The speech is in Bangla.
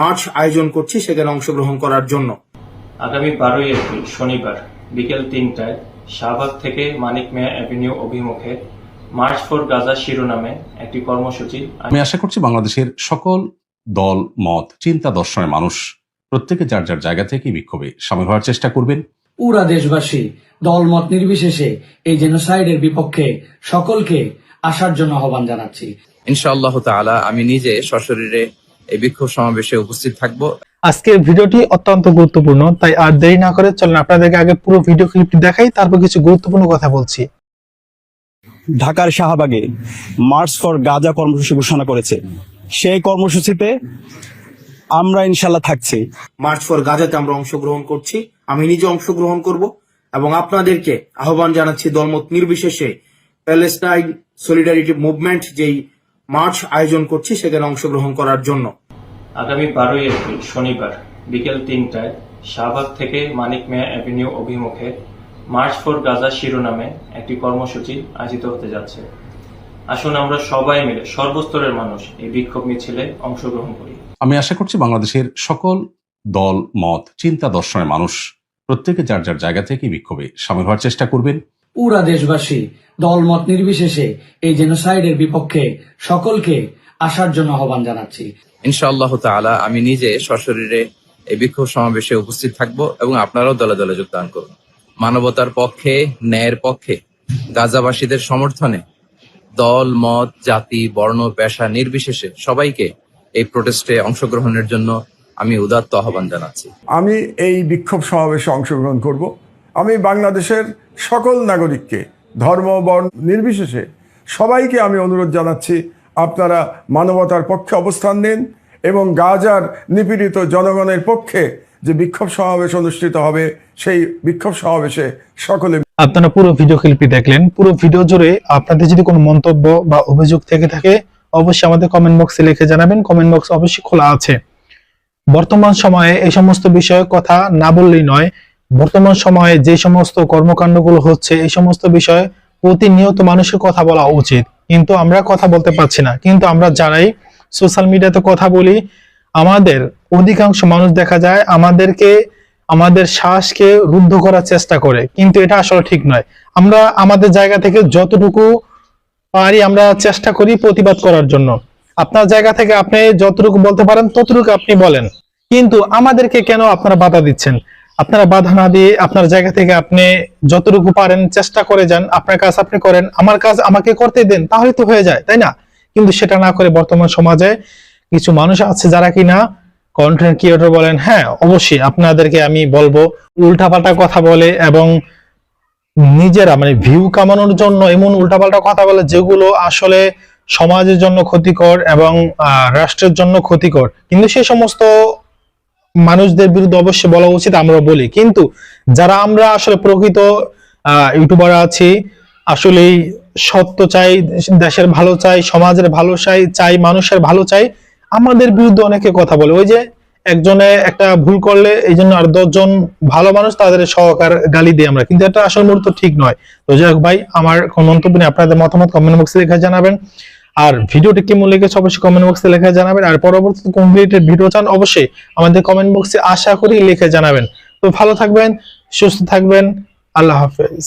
মার্চ আয়োজন করছি সেখানে অংশগ্রহণ করার জন্য। আগামী বারোই এপ্রিল শনিবার বিকেল তিনটায় শাহবাগ থেকে মানিক মিয়া অ্যাভিনিউ অভিমুখে মার্চ ফর গাজা শিরোনামে একটি কর্মসূচি আমি আশা করছি বাংলাদেশের সকল দল মত চিন্তা দর্শনের মানুষ প্রত্যেকে যার যার জায়গা থেকে বিক্ষোভে সামিল হওয়ার চেষ্টা করবেন। পুরা দেশবাসী দলমত নির্বিশেষে এই জেনোসাইডের বিপক্ষে সকলকে আসার জন্য আহ্বান জানাচ্ছি। ইনশাআল্লাহ তাআলা আমি নিজে সশরীরে এই বিক্ষোভ সমাবেশে উপস্থিত থাকব। আজকের ভিডিওটি অত্যন্ত গুরুত্বপূর্ণ তাই আর দেরি না করে চলেন আপনাদেরকে আগে পুরো ভিডিও ক্লিপটি দেখাই তারপর কিছু গুরুত্বপূর্ণ কথা বলছি। ঢাকার শাহবাগে মার্চ ফর গাজা কর্মসূচি ঘোষণা করেছে। সেই কর্মসূচিতে আমরা ইনশাল্লাহ থাকছি। মার্চ ফর গাজাতে আমরা অংশগ্রহণ করছি আমি নিজে অংশগ্রহণ করব এবং আপনাদেরকে আহ্বান জানাচ্ছি দলমত নির্বিশেষে প্যালেস্টাইন সলিডারিটি মুভমেন্ট যেই মার্চ আয়োজন করছি সেখানে অংশগ্রহণ করার জন্য। আগামী বারোই এপ্রিল শনিবার বিকেল তিনটায় শাহবাগ থেকে মানিক মিয়া অ্যাভিনিউ অভিমুখে মার্চ ফর গাজা শিরোনামে একটি কর্মসূচি আয়োজিত হতে যাচ্ছে। আসুন আমরা সবাই মিলে সর্বস্তরের মানুষ এই বিক্ষোভ মিছিলে অংশগ্রহণ করি। আমি আশা করছি বাংলাদেশের সকল দল মত চিন্তা দর্শনের মানুষ প্রত্যেকে যার যার জায়গা থেকে বিক্ষোভে সামিল হওয়ার চেষ্টা করবেন। পুরা দেশবাসী দলমত নির্বিশেষে এই জেনোসাইডের বিপক্ষে সকলকে আসার জন্য আহ্বান জানাচ্ছি। ইনশাআল্লাহ তাআলা আমি নিজে সশরীরে এই বিক্ষোভ সমাবেশে উপস্থিত থাকব এবং আপনারাও দলে দলে যোগদান করুন মানবতার পক্ষে ন্যায়ের পক্ষে গাজাবাসীদের সমর্থনে দল মত জাতি বর্ণ পেশা নির্বিশেষে সবাইকে এই প্রোটেস্টে অংশগ্রহণের জন্য আমি উদাত্ত আহ্বান জানাচ্ছি। আমি এই বিক্ষোভ সমাবেশে অংশগ্রহণ করব। আমি বাংলাদেশের সকল নাগরিককে, ধর্ম, বর্ণ নির্বিশেষে সবাইকে আমি অনুরোধ জানাচ্ছি, আপনারা মানবতার পক্ষে অবস্থান নিন এবং গাজার নিপীড়িত জনগণের পক্ষে যে বিক্ষোভ সমাবেশ অনুষ্ঠিত হবে, সেই বিক্ষোভ সমাবেশে সকলে আপনারা পুরো ভিডিও ক্লিপটি দেখলেন। পুরো ভিডিও জুড়ে আপনাদের যদি কোনো মন্তব্য বা অভিযোগ থেকে থাকে, অবশ্যই আমাদের কমেন্ট বক্সে লিখে জানাবেন। কমেন্ট বক্স অবশ্যই খোলা আছে। বর্তমান সময়ে এই সমস্ত বিষয়ে কথা না বললেই নয় বর্তমান সময়ে যে সমস্ত কর্মকাণ্ডগুলো হচ্ছে, এই সমস্ত বিষয়ে প্রতিনিয়ত মানুষের কথা বলা উচিত। কিন্তু আমরা কথা বলতে পারছি না। কিন্তু আমরা যারাই সোশ্যাল মিডিয়াতে কথা বলি, আমাদের অধিকাংশ মানুষ দেখা যায় আমাদেরকে, আমাদের শ্বাসকে রুদ্ধ করার চেষ্টা করে। কিন্তু এটা আসলে ঠিক নয়। আমরা আমাদের জায়গা থেকে যতটুকু পারি আমরা চেষ্টা করি প্রতিবাদ করার জন্য। আপনার জায়গা থেকে আপনি যতটুকু বলতে পারেন, ততটুকু আপনি বলেন। কিন্তু আমাদেরকে কেন আপনারা বাধা দিচ্ছেন? আপনারা বাধা না দিয়ে আপনার জায়গা থেকে আপনি যতটুকু পারেন চেষ্টা করে যান, আপনার কাজ আপনি করেন, আমার কাজ আমাকে করতে দেন, তাহলে তো হয়ে যায়, তাই না? কিন্তু সেটা না করে বর্তমান সমাজে কিছু মানুষ আছে যারা কিনা কন্টেন্ট ক্রিয়েটর বলেন হ্যাঁ অবশ্যই আপনাদেরকে আমি বলব, উল্টাপাল্টা কথা বলে এবং নিজেরা মানে ভিউ কামানোর জন্য এমন উল্টাপাল্টা কথা বলে যেগুলো আসলে সমাজের জন্য ক্ষতিকর এবং রাষ্ট্রের জন্য ক্ষতিকর। কিন্তু সেই সমস্ত মানুষদের বিরুদ্ধে অবশ্যই বলা উচিত আমরা বলি। কিন্তু যারা আমরা আসলে প্রকৃত ইউটিউবার আছি, আসলে সত্য চাই, দেশের ভালো চাই, সমাজের ভালো চাই চাই, মানুষের ভালো চাই, আমাদের বিরুদ্ধে অনেকে কথা বলে। ওই যে একজনে একটা ভুল করলে, এই জন্য আর দশজন ভালো মানুষ তাদের সহকার গালি দিই আমরা। কিন্তু এটা আসল মূলত ঠিক নয়। তো যাই ভাই, আমার কোন মন্তব্য নেই। আপনাদের মতামত কমেন্ট বক্সে লেখা জানাবেন। আর ভিডিওটি কেমন লেগেছে অবশ্যই কমেন্ট বক্সে লেখা জানাবেন। আর পরবর্তীতে কোন ভিডিও চান, অবশ্যই আমাদের কমেন্ট বক্সে আশা করি লিখে জানাবেন। তো ভালো থাকবেন, সুস্থ থাকবেন, আল্লাহ হাফেজ।